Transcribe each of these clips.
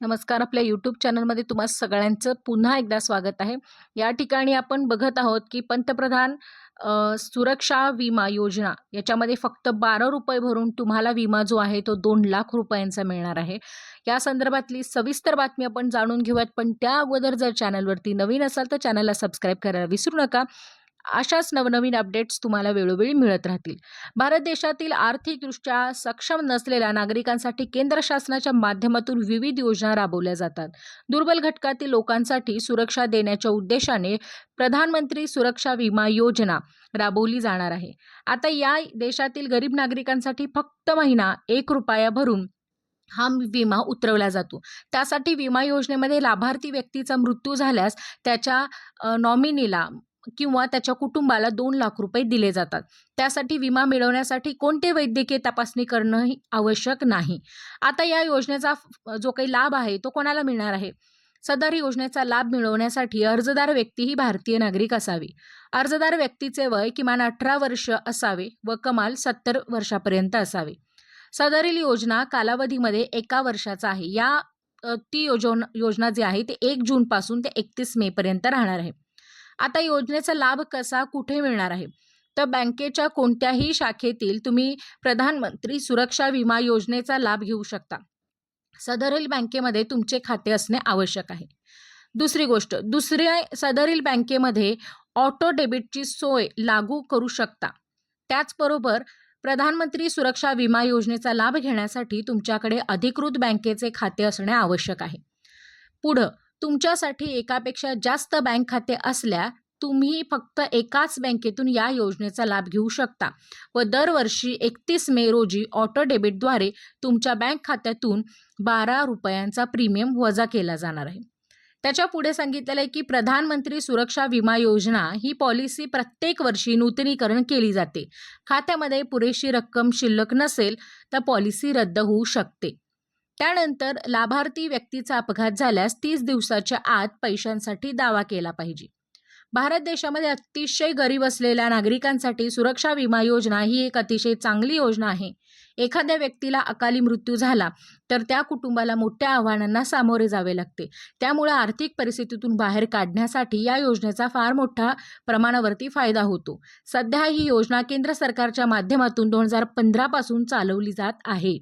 नमस्कार. आपल्या यूट्यूब चॅनलमध्ये तुम्हा सगळ्यांचं पुन्हा एकदा स्वागत आहे. या ठिकाणी आपण बघत आहोत की पंतप्रधान सुरक्षा विमा योजना याच्यामध्ये फक्त बारा रुपये भरून तुम्हाला विमा जो आहे तो दोन लाख रुपयांचा मिळणार आहे. या संदर्भातली सविस्तर बातमी आपण जाणून घेऊयात. पण त्या अगोदर जर चॅनलवरती नवीन असाल तर चॅनलला सबस्क्राईब करायला विसरू नका. अशाच नवनवीन अपडेट्स तुम्हाला वेळोवेळी मिळत राहतील. भारत देशातील आर्थिकदृष्ट्या सक्षम नसलेल्या नागरिकांसाठी केंद्र शासनाच्या माध्यमातून विविध योजना राबवल्या जातात. दुर्बल घटकातील लोकांसाठी सुरक्षा देण्याच्या उद्देशाने प्रधानमंत्री सुरक्षा विमा योजना राबवली जाणार आहे. आता या देशातील गरीब नागरिकांसाठी फक्त महिना एक रुपया भरून हा विमा उतरवला जातो. त्यासाठी विमा योजनेमध्ये लाभार्थी व्यक्तीचा मृत्यू झाल्यास त्याच्या नॉमिनीला किंवा त्याच्या कुटुंबाला दोन लाख रुपये दिले जातात. त्यासाठी विमा मिळवण्यासाठी कोणते वैद्यकीय तपासणी करणं आवश्यक नाही. आता या योजनेचा जो काही लाभ आहे तो कोणाला मिळणार आहे? सदर योजनेचा लाभ मिळवण्यासाठी अर्जदार व्यक्ती ही भारतीय नागरिक असावी. अर्जदार व्यक्तीचे वय किमान अठरा वर्ष असावे व कमाल सत्तर वर्षापर्यंत असावे. सदरील योजना कालावधीमध्ये एका वर्षाचा आहे. या ती योजना योजना जी आहे ती एक जूनपासून ते एकतीस मेपर्यंत राहणार आहे. आता योजनेचा लाभ कसा कुठे मिळणार आहे? तर बँकेच्या कोणत्याही शाखेतील तुम्ही प्रधानमंत्री सुरक्षा विमा योजनेचा लाभ घेऊ शकता. सदरील बँकेमध्ये तुमचे खाते असणे आवश्यक आहे. दुसरी गोष्ट दुसऱ्या सदरील बँकेमध्ये ऑटो डेबिटची सोय लागू करू शकता. त्याचबरोबर प्रधानमंत्री सुरक्षा विमा योजनेचा लाभ घेण्यासाठी तुमच्याकडे अधिकृत बँकेचे खाते असणे आवश्यक आहे. पुढं तुमच्यासाठी एकापेक्षा जास्त बँक खाते असल्या तुम्ही फक्त एकाच बँकेतून या योजनेचा लाभ घेऊ शकता व दरवर्षी एकतीस मे रोजी ऑटो डेबिटद्वारे तुमच्या बँक खात्यातून बारा रुपयांचा प्रीमियम वजा केला जाणार आहे. त्याच्या पुढे सांगितलेलं आहे की प्रधानमंत्री सुरक्षा विमा योजना ही पॉलिसी प्रत्येक वर्षी नूतनीकरण केली जाते. खात्यामध्ये पुरेशी रक्कम शिल्लक नसेल तर पॉलिसी रद्द होऊ शकते. त्यानंतर लाभार्थी व्यक्तीचा अपघात झाल्यास तीस दिवसाच्या आत पैशांसाठी दावा केला पाहिजे. भारत देशामध्ये अतिशय गरीब असलेल्या नागरिकांसाठी सुरक्षा विमा योजना ही एक अतिशय चांगली योजना आहे. एखाद्या व्यक्तीला अकाली मृत्यू झाला तर त्या कुटुंबाला मोठ्या आव्हानांना सामोरे जावे लागते. त्यामुळे आर्थिक परिस्थितीतून बाहेर काढण्यासाठी या योजनेचा फार मोठा प्रमाणावरती फायदा होतो. सध्या ही योजना केंद्र सरकारच्या माध्यमातून दोन हजार पंधरापासून चालवली जात आहे.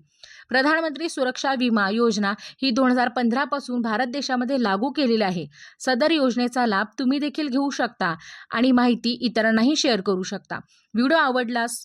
प्रधानमंत्री सुरक्षा विमा योजना ही दोन हजार पंधरापासून भारत देशामध्ये लागू केलेली आहे. सदर योजनेचा लाभ तुम्ही देखील घेऊ शकता आणि माहिती इतरांनाही शेअर करू शकता. व्हिडिओ आवडलास